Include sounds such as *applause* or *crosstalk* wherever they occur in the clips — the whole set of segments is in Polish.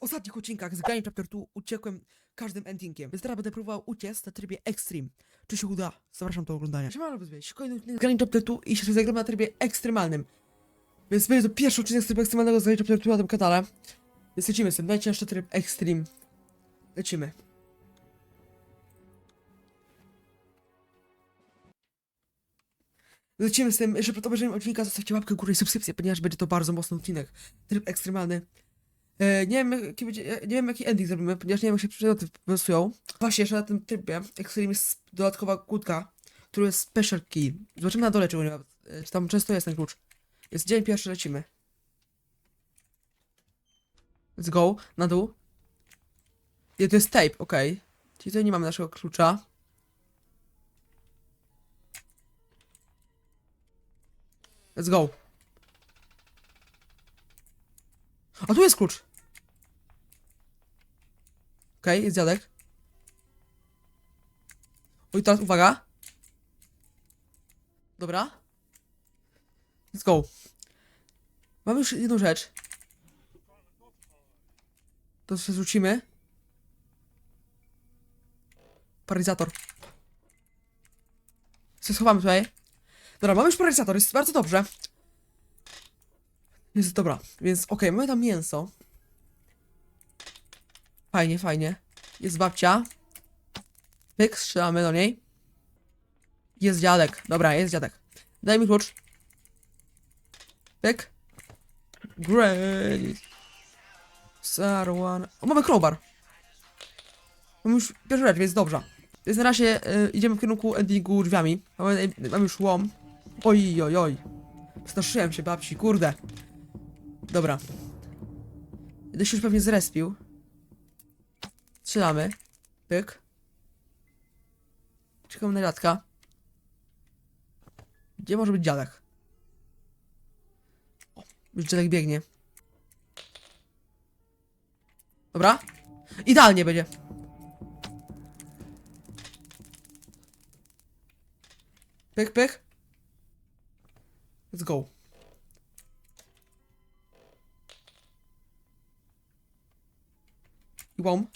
W ostatnich odcinkach z Game Chapter 2 uciekłem każdym endingiem, więc teraz będę próbował uciec na trybie Extreme. Czy się uda? Zapraszam do oglądania. Siemano, bezwiedź. Kolejny odcinek z Game Chapter 2 i się zagramy na trybie ekstremalnym. Więc będzie to pierwszy odcinek z trybu ekstremalnego z Game Chapter 2 na tym kanale. Więc lecimy z tym. Najcięższy tryb Extreme. Lecimy. Lecimy z tym, jeszcze przed obejrzeniem odcinka zostawcie łapkę w górę i subskrypcję, ponieważ będzie to bardzo mocny odcinek. Tryb ekstremalny. E, nie, wiem, jaki będzie, e, nie wiem jaki ending zrobimy, ponieważ nie wiem jak się przedmioty wylosują. Właśnie jeszcze na tym trybie Extreme jest dodatkowa kłódka, który jest special key. Zobaczymy na dole czy, u niego, e, czy tam często jest ten klucz. Jest dzień pierwszy, lecimy. Let's go, na dół. Nie, to jest tape, okej. Czyli tutaj nie mamy naszego klucza. Let's go. A tu jest klucz. Okej, jest dziadek. Oj, teraz uwaga. Dobra. Let's go. Mamy już jedną rzecz. To się zrzucimy. Paralizator. Co schowamy tutaj? Dobra, mamy już paralizator, jest bardzo dobrze. Jest dobra, więc okej, mamy tam mięso. Fajnie, fajnie. Jest babcia. Pyk, strzelamy do niej. Jest dziadek. Dobra, jest dziadek. Daj mi klucz. Pyk. Great. Sarwan. O, mamy crowbar. Mamy już pierwszą rzecz, więc dobrze. Więc na razie y, idziemy w kierunku endingu drzwiami. Mamy, mamy już łom. Oj, oj, oj. Straszyłem się babci, kurde. Dobra. Będę się już pewnie zrespił. Strzelamy. Pyk. Czekam na dziadka. Gdzie może być dziadek? O, już dziadek biegnie. Dobra. Idealnie będzie. Pyk, pyk. Let's go. I łom.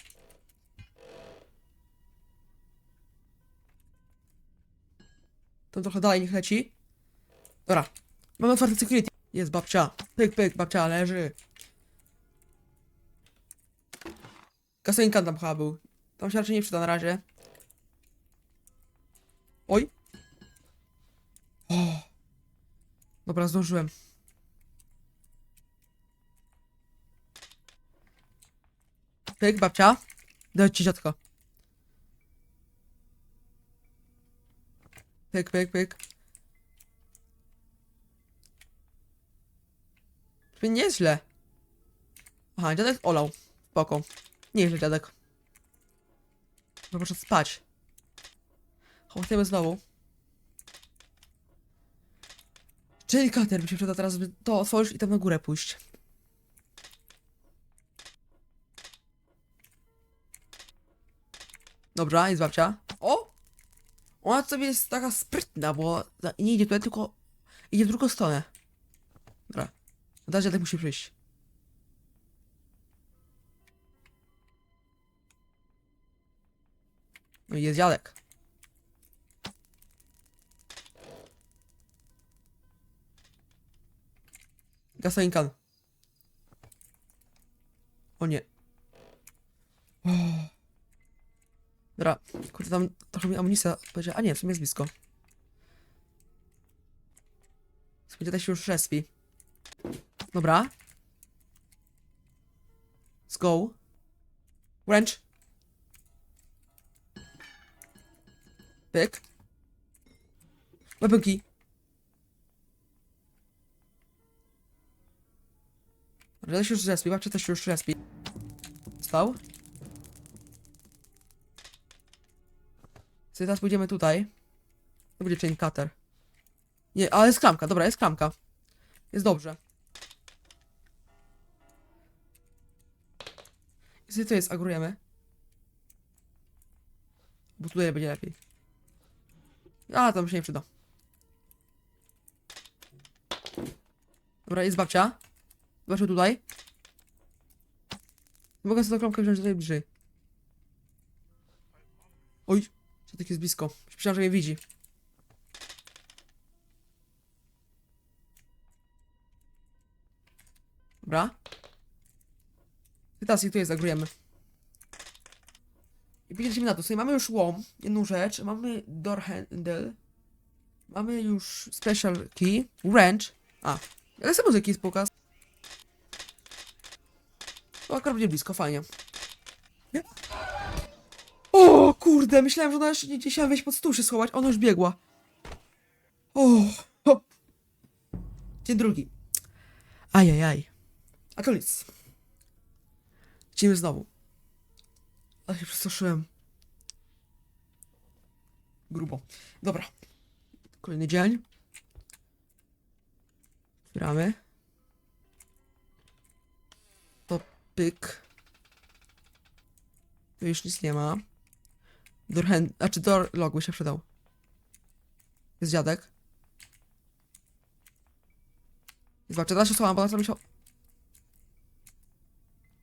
Tam trochę dalej niech leci. Dobra. Mamy otwarte security. Jest babcia. Pyk, pyk, babcia leży. Kasynka tam chyba był. Tam się raczej nie przyda na razie. Oj. O. Dobra, zdążyłem. Pyk, babcia. Daj ci dziadka. Pyk, pyk, pyk. Czyli nieźle. Aha, dziadek olał. Spoko. Nieźle, dziadek. Proszę spać. Chłopajmy znowu. Czyli kater mi się przyda teraz, żeby to otworzyć i tam na górę pójść. Dobra, jest babcia. O! Ona sobie jest taka sprytna, bo nie idzie tutaj, tylko idzie w drugą stronę. Dobra. Teraz dziadek musi przyjść. No jest dziadek. Gasolinkan. O nie. O. Dobra, kurde, tam trochę mi amunicja powiedziała. A nie, w sumie jest blisko. Będzie się już respi. Dobra. Let's go. Wrench. Pyk. Weapon Dobra, się już respi, babcia też się już respi. Stał. Sobie teraz pójdziemy tutaj. To będzie chain cutter. Nie, ale jest klamka, dobra, jest klamka. Jest dobrze. I sobie to jest, agrujemy. Bo tutaj będzie lepiej. A, to mi się nie przyda. Dobra, jest babcia. Zobaczmy tutaj. Mogę sobie tą klamkę wziąć tutaj bliżej. Oj, co tak jest blisko. Myślałem, że mnie widzi. Dobra. I teraz ich tu jest, zagrujemy. I lecimy na to. Sobie mamy już łom, jedną rzecz. Mamy door handle. Mamy już special key. Wrench. A, ale sobie muzyki jest pokaz. To akurat będzie blisko, fajnie. Nie? O kurde, myślałem, że ona jeszcze nie chciała wejść pod stół się schować, ona już biegła. O, o. Dzień drugi. Ajajaj. A to nic. Lecimy znowu. Ale się przestraszyłem. Grubo. Dobra. Kolejny dzień. Otwieramy. To pyk. Tu już nic nie ma. Door hand, znaczy door log by się przydał. Jest dziadek. Zobaczę, teraz się schowam, bo teraz mi się...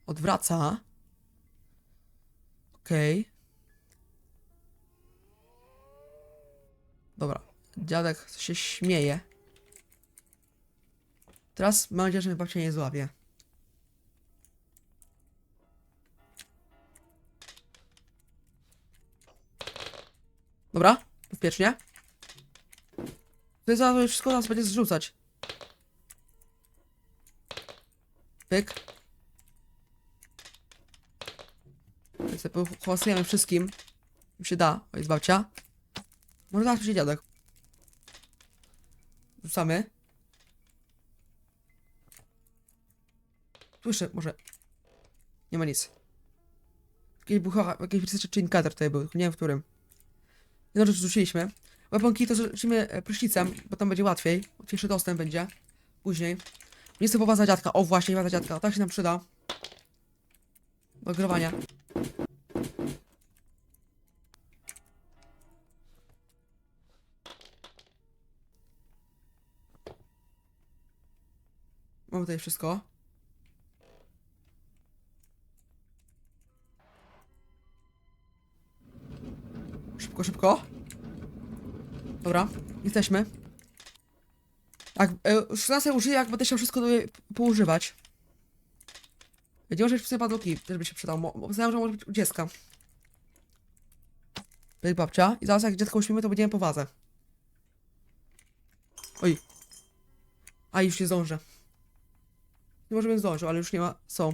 Odwraca. Okej. Dobra. Dziadek się śmieje. Teraz mam nadzieję, że mnie babcia nie złapie. Dobra, bezpiecznie. To zaraz wszystko nas będzie zrzucać. Pyk. Sobie hałasujemy wszystkim. Im się da. O, jest babcia. Może zaraz przyjdzie dziadek. Rzucamy. Słyszę, może. Nie ma nic. Jakiś bucha, jakiś czy inkator tutaj był, nie wiem w którym. Jedną rzecz rzuciliśmy. Weaponki to rzucimy e, prysznicem, bo tam będzie łatwiej. Łatwiejszy dostęp będzie. Później. Nie chcę powaza dziadka. O właśnie, waza dziadka. Tak się nam przyda. Do ogrywania. Mamy tutaj wszystko. Szybko, szybko. Dobra, jesteśmy. Tak, e, 16 użyję, jak będę chciał wszystko tutaj poużywać. Nie może być w sumie padłoki, też by się przydał. Znałem, że może być u dziecka. Tutaj babcia. I zaraz jak dziecko uśpimy, to będziemy po wazę. Oj. A, już nie zdążę. Nie może bym zdążył, ale już nie ma. Są.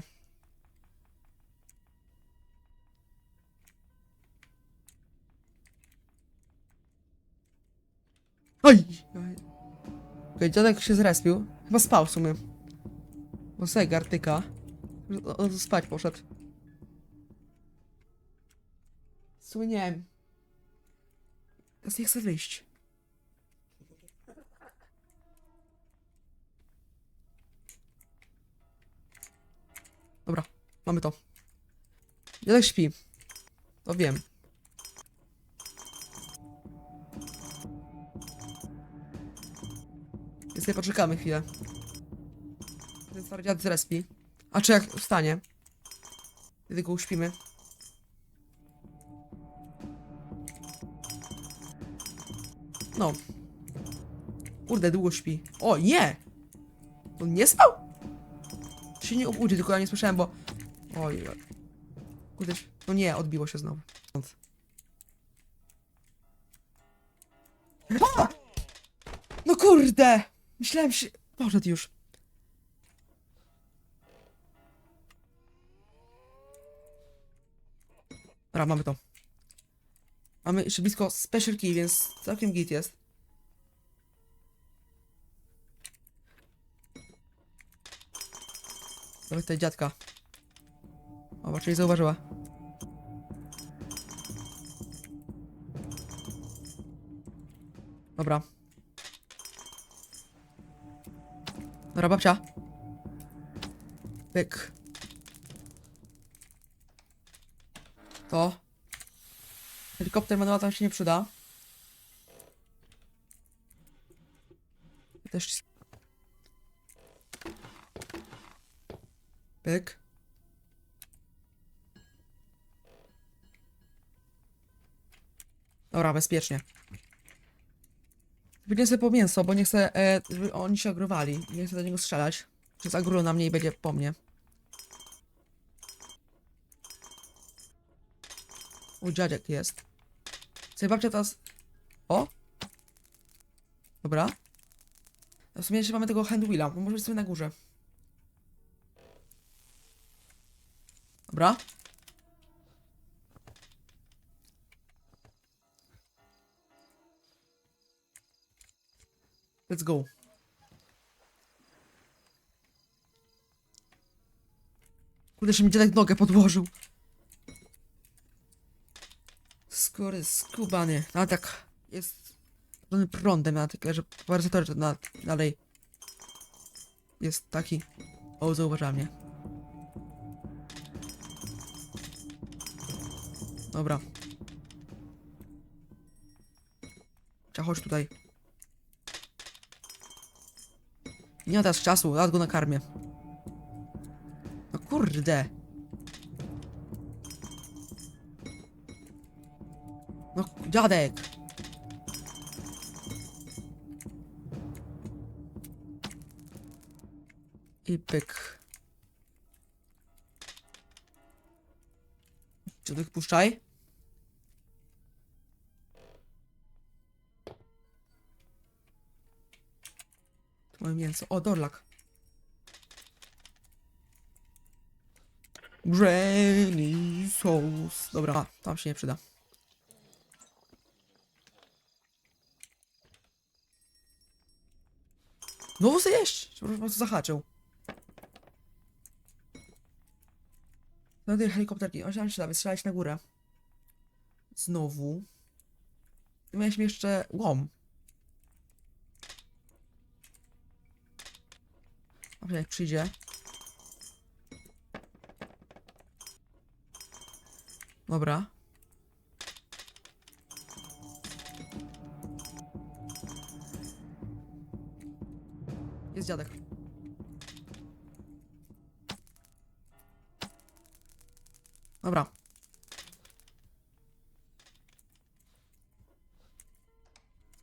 Oj! Okej, dziadek się zrespił. Chyba spał w sumie. Bo zegar tyka. O, o, spać poszedł. W. Teraz nie chcę wyjść. Dobra, mamy to. Dziadek śpi. To wiem. Sobie poczekamy chwilę. Ten stary dziad zrespi. A czy jak wstanie? Wtedy go uśpimy. No. Kurde, długo śpi. O, nie! On nie spał? Się nie obudzi, tylko ja nie słyszałem, bo... Oj, oj. Kurde, no nie, odbiło się znowu. No kurde! Myślałem się... Poszedł już. Dobra, mamy to. Mamy jeszcze blisko special key, więc całkiem git jest. Dawaj tutaj dziadka. O, raczej zauważyła. Dobra. Dobra, babcia. Pyk. To. Helikopter manual tam się nie przyda. Też... Pyk. Dobra, bezpiecznie. Sobie po mięso, bo nie chcę, e, żeby oni się agrowali. Nie chcę do niego strzelać. Czy zagrują na mnie i będzie po mnie. U dziadek jest. Sobie babcia teraz... O! Dobra. W sumie jeszcze mamy tego handwilla, bo może być sobie na górze. Dobra. Let's go. Kurde, że mi dziadek nogę podłożył. Skóry skubany. No tak, jest prądem, na tylko że parazator to na, dalej jest taki. O, zauważa mnie. Dobra. Trzeba chodź tutaj. Nie ma teraz czasu, lat go nakarmię. No kurde. No dziadek. I pyk. Dziadek puszczaj. Mamy mięso. O, dorlak. Granny sauce. Dobra, a, tam się nie przyda. No chcę jeść! Po prostu zahaczył. No tej helikopterki. On się da wystrzelać na górę. Znowu. I mieliśmy jeszcze łom. Jak przyjdzie. Dobra. Jest dziadek. Dobra.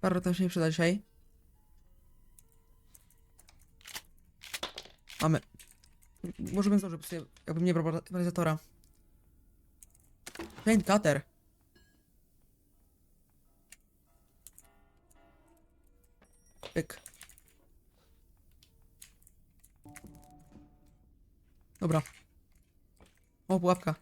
Parę się nie przyda dzisiaj. Mamy. Możemy zdążyć, bo sobie, jakbym nie brał realizatora. Paint cutter. Pyk. Dobra. O, pułapka.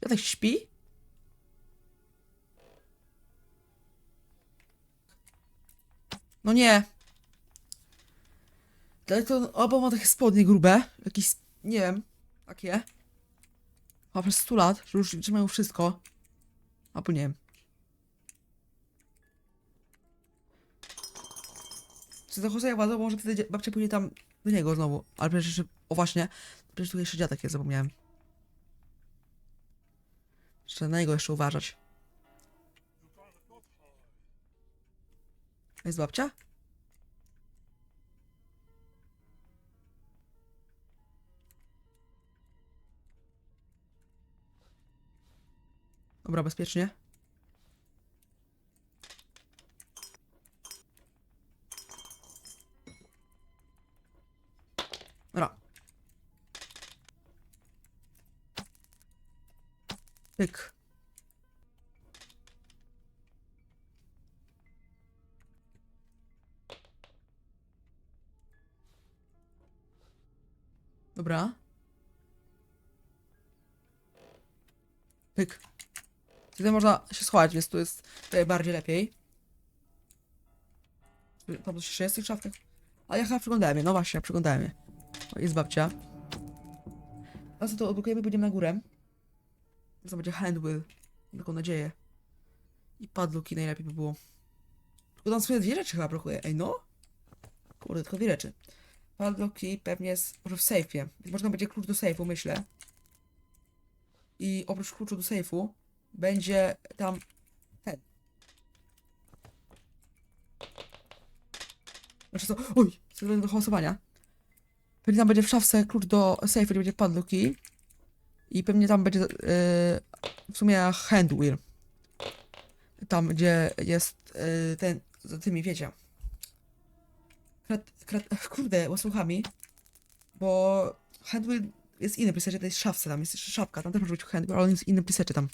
Ja tak śpi? No nie. Dlatego albo ma takie spodnie grube, jakieś, nie wiem, takie. Ma przez 100 lat, że już trzymają wszystko. Albo nie wiem. Czy za Jose władzą, może wtedy babcia pójdzie tam do niego znowu. Ale przecież jeszcze, o właśnie, przecież tutaj jeszcze dziadek jest, zapomniałem. Trzeba na niego jeszcze uważać. Jest babcia? Dobra, bezpiecznie. Dobra. Pyk. Dobra. Pyk. Tutaj można się schować, więc tu jest tutaj bardziej lepiej. Tam coś jeszcze jest w tych szafkach? A ja chyba przyglądałem je, no właśnie, przyglądałem je. O, jest babcia. A co to odblokujemy, pójdziemy na górę. To będzie handwill. Mam taką nadzieję. I padluki najlepiej by było. Tylko tam swoje dwie rzeczy chyba brakuje. Ej no? Kurde, tylko dwie rzeczy. Padlocki pewnie jest może w sejfie. Można będzie klucz do sejfu, myślę. I oprócz kluczu do sejfu będzie tam ten. Znaczy co? Oj! Co do głosowania. Pewnie tam będzie w szafce klucz do safe, gdzie będzie padlock key. I pewnie tam będzie yy, w sumie handwheel. Tam, gdzie jest yy, ten, za tymi, wiecie. Krat, krat, *laughs* kurde, łasuchami. Bo handwheel jest inny presecie, to jest szafce, tam jest jeszcze szafka, tam też może być handwheel, ale on jest inny presecie tam.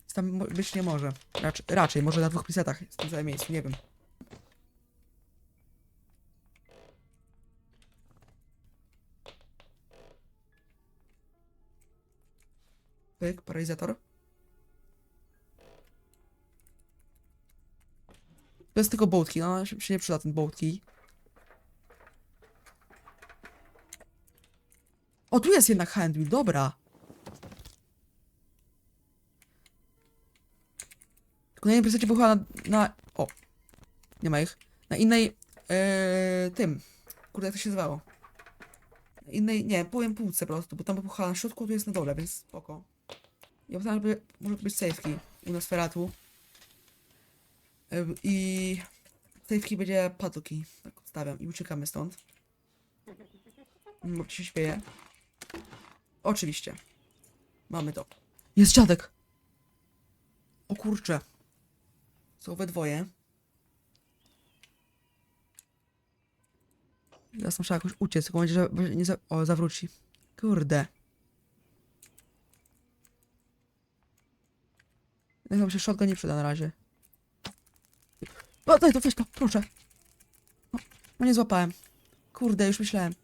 Więc Tam być nie może. Raczej, raczej może na dwóch presetach jest w tym samym miejscu, nie wiem. Pyk, paralizator. To jest tylko bołtki, no się, nie przyda ten bołtki. O, tu jest jednak handwheel, dobra. Tylko na jednej presecie był na, na... O. Nie ma ich. Na innej... Yy, tym. Kurde, jak to się nazywało? Na innej, nie, powiem półce po prostu, bo tam była na środku, tu jest na dole, więc spoko. Ja potem żeby może być safety u Nosferatu. Ym, I safety będzie patoki. Tak odstawiam i uciekamy stąd. Mm, Bo się śpieje. Oczywiście. Mamy to. Jest dziadek! O kurcze. Są we dwoje. Teraz muszę jakoś uciec, tylko będzie, że nie za... O, zawróci. Kurde. Nam się shotgun nie przyda na razie. O, daj to, weź to, proszę. O, no nie złapałem. Kurde, już myślałem.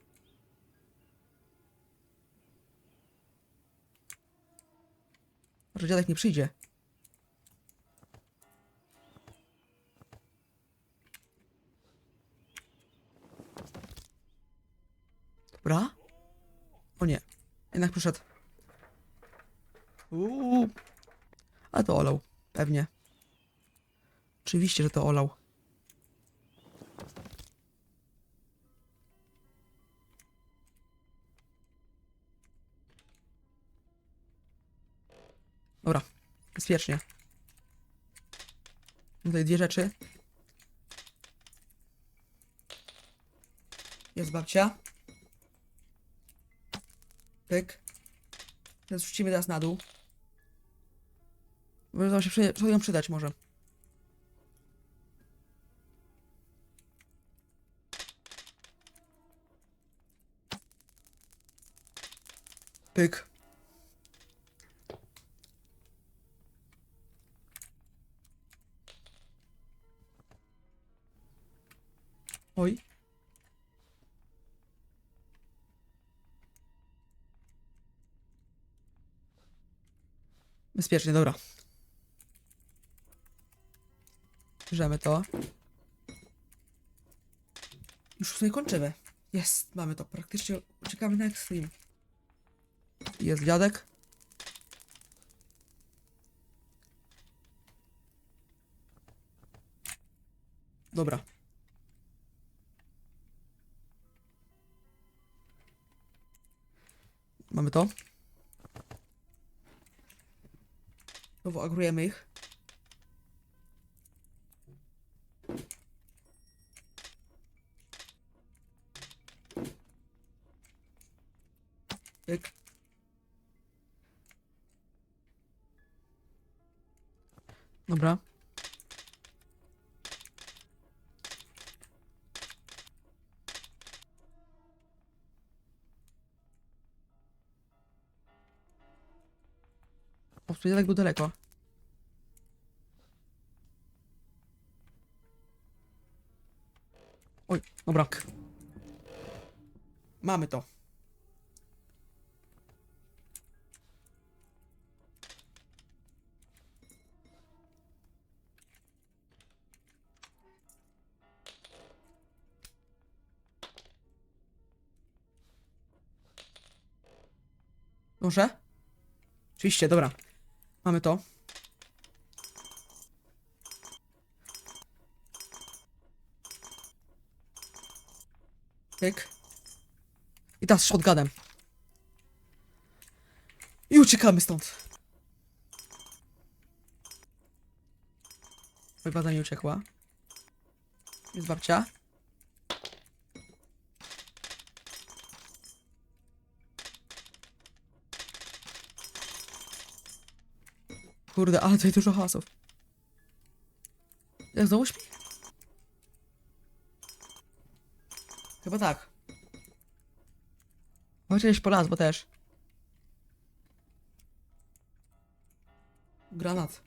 Może dziadek nie przyjdzie. Dobra. O nie. Jednak przyszedł. Uuu. A to olał. Pewnie. Oczywiście, że to olał. Dobra. Bezpiecznie. Tutaj dwie rzeczy. Jest babcia. Pyk. Teraz rzucimy teraz na dół. Może się przy, przydać może. Pyk. Oj. Bezpiecznie, dobra. Bierzemy to. Już tutaj kończymy. Jest, mamy to. Praktycznie uciekamy na Extreme. Jest dziadek. Dobra. Mamy to. Znowu agrujemy ich. Dobra. O, tu jednak był daleko. Oj, dobra. Mamy to. Może? Oczywiście, dobra. Mamy to. Tyk. I teraz shotgunem. I uciekamy stąd. Wygłada nie uciekła. Jest babcia. Kurde, ale tutaj dużo hasów. Jak znowu śpi? Chyba tak. Chociaż po las, bo też. Granat.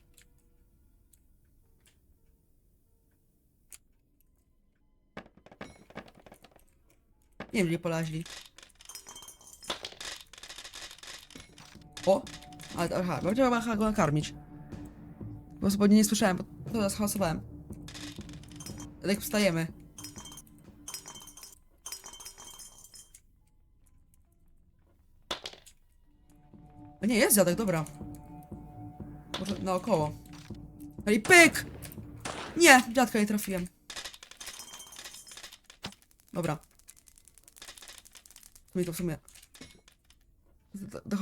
Nie wiem, gdzie polaźli. O! Ale, aha, bo trzeba go nakarmić. Bo zupełnie nie słyszałem, bo teraz hałasowałem. Ale jak wstajemy. A nie, jest dziadek, dobra. Może naokoło. No pyk! Nie, dziadka nie trafiłem. Dobra. Mi to w sumie. Do, do.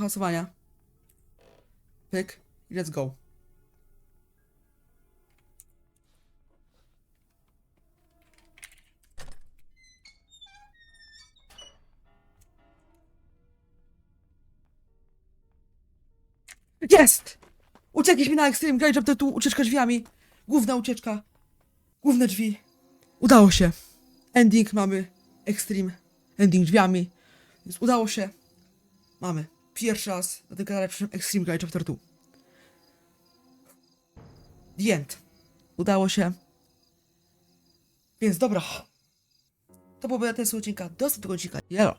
Pyk i let's go. Jest! Uciekliśmy na Extreme Gage Chapter tu ucieczka drzwiami. Główna ucieczka. Główne drzwi. Udało się. Ending mamy. Extreme. Ending drzwiami. Więc udało się. Mamy. Pierwszy raz na tym kanale przyszedłem Extreme Guide Chapter 2. The end. Udało się. Więc dobra. To byłoby na ten odcinka. Do następnego odcinka. Jelo.